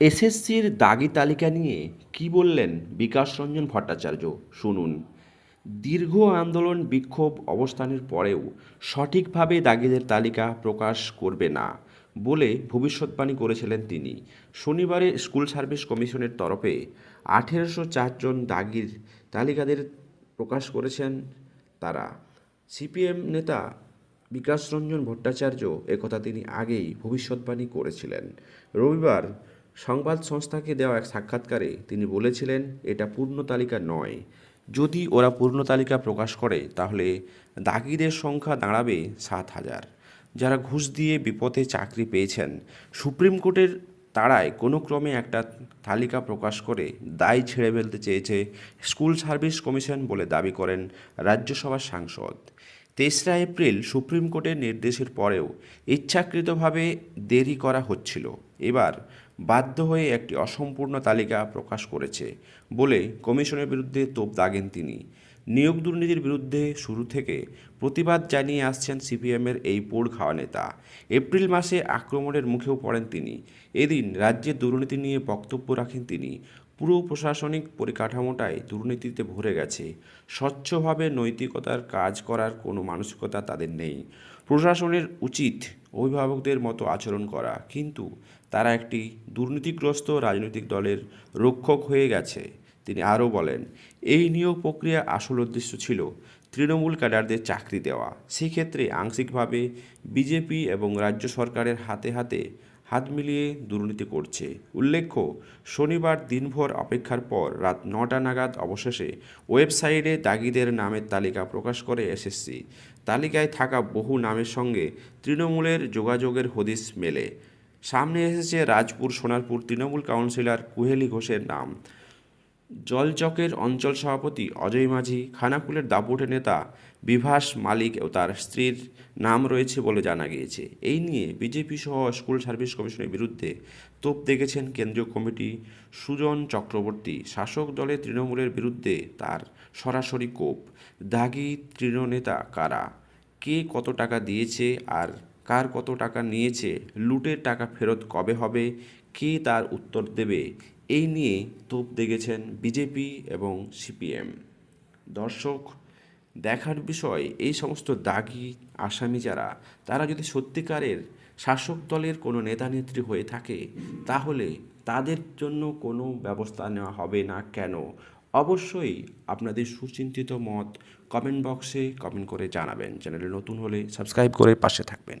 এসএসসির দাগি তালিকা নিয়ে কি বললেন বিকাশ রঞ্জন ভট্টাচার্য? শুনুন। দীর্ঘ আন্দোলন বিক্ষোভ অবস্থানের পরেও সঠিকভাবে দাগিদের তালিকা প্রকাশ করবে না বলে ভবিষ্যৎবাণী করেছিলেন তিনি। শনিবারে স্কুল সার্ভিস কমিশনের তরফে আঠেরোশো চারজন দাগির তালিকাদের প্রকাশ করেছেন তারা। সিপিএম নেতা বিকাশ রঞ্জন ভট্টাচার্য একথা তিনি আগেই ভবিষ্যৎবাণী করেছিলেন। রবিবার সংবাদ সংস্থাকে দেওয়া এক সাক্ষাৎকারে তিনি বলেছিলেন, এটা পূর্ণ তালিকা নয়। যদি ওরা পূর্ণ তালিকা প্রকাশ করে, তাহলে দাগিদের সংখ্যা দাঁড়াবে সাত হাজার। যারা ঘুষ দিয়ে বিপদে চাকরি পেয়েছেন, সুপ্রিম কোর্টের তাড়ায় কোনো ক্রমে একটা তালিকা প্রকাশ করে দায় ছেড়ে ফেলতে চেয়েছে স্কুল সার্ভিস কমিশন বলে দাবি করেন রাজ্যসভার সাংসদ। তেসরা এপ্রিল সুপ্রিম কোর্টের নির্দেশের পরেও ইচ্ছাকৃতভাবে দেরি করা হচ্ছিল। এবার বাধ্য হয়ে একটি অসম্পূর্ণ তালিকা প্রকাশ করেছে বলে কমিশনের বিরুদ্ধে তোপ দাগেন তিনি। নিয়োগ দুর্নীতির বিরুদ্ধে শুরু থেকে প্রতিবাদ জানিয়ে আসছেন সিপিএমের এই পোড় খাওয়া নেতা। এপ্রিল মাসে আক্রমণের মুখেও পড়েন তিনি। এদিন রাজ্যে দুর্নীতি নিয়ে বক্তব্য রাখেন তিনি। পুরো প্রশাসনিক পরিকাঠামোটাই দুর্নীতিতে ভরে গেছে। স্বচ্ছভাবে নৈতিকতার কাজ করার কোনো মানসিকতা তাদের নেই। প্রশাসনের উচিত অভিভাবকদের মতো আচরণ করা, কিন্তু তারা একটি দুর্নীতিগ্রস্ত রাজনৈতিক দলের রক্ষক হয়ে গেছে, তিনি আরও বলেন। এই নিয়োগ প্রক্রিয়া আসল উদ্দেশ্য ছিল তৃণমূল ক্যাডারদের চাকরি দেওয়া। সেক্ষেত্রে আংশিকভাবে বিজেপি এবং রাজ্য সরকারের হাতে হাতে হাত মিলিয়ে দুর্নীতি করছে। উল্লেখ্য, শনিবার দিনভর অপেক্ষার পর রাত নটা নাগাদ অবশেষে ওয়েবসাইটে দাগিদের নামের তালিকা প্রকাশ করে এসএসসি। তালিকায় থাকা বহু নামের সঙ্গে তৃণমূলের যোগাযোগের হদিস মেলে। সামনে এসেছে রাজপুর, সোনারপুর তৃণমূল কাউন্সিলর কুহেলি ঘোষের নাম। জলচকের অঞ্চল সভাপতি অজয় মাঝি, খানাকুলের দাপুটে নেতা বিভাস মালিক ও তার স্ত্রীর নাম রয়েছে বলে জানা গিয়েছে। এই নিয়ে বিজেপি সহ স্কুল সার্ভিস কমিশনের বিরুদ্ধে তোপ দেখেছেন কেন্দ্রীয় কমিটি সুজন চক্রবর্তী। শাসক দলের তৃণমূলের বিরুদ্ধে তার সরাসরি কোপ। দাগি তৃণনেতা কারা? কে কত টাকা দিয়েছে আর কার কত টাকা নিয়েছে? লুটের টাকা ফেরত কবে হবে? কে তার উত্তর দেবে? এই নিয়ে তোপ দেখেছেন বিজেপি এবং সিপিএম। দর্শক, দেখার বিষয় এই সমস্ত দাগি আসামি যারা, তারা যদি সত্যিকারের শাসক দলের কোনো নেতা নেত্রী হয়ে থাকে, তাহলে তাদের জন্য কোনো ব্যবস্থা নেওয়া হবে না কেন? অবশ্যই আপনাদের সুচিন্তিত মত কমেন্ট বক্সে কমেন্ট করে জানাবেন। চ্যানেলে নতুন হলে সাবস্ক্রাইব করে পাশে থাকবেন।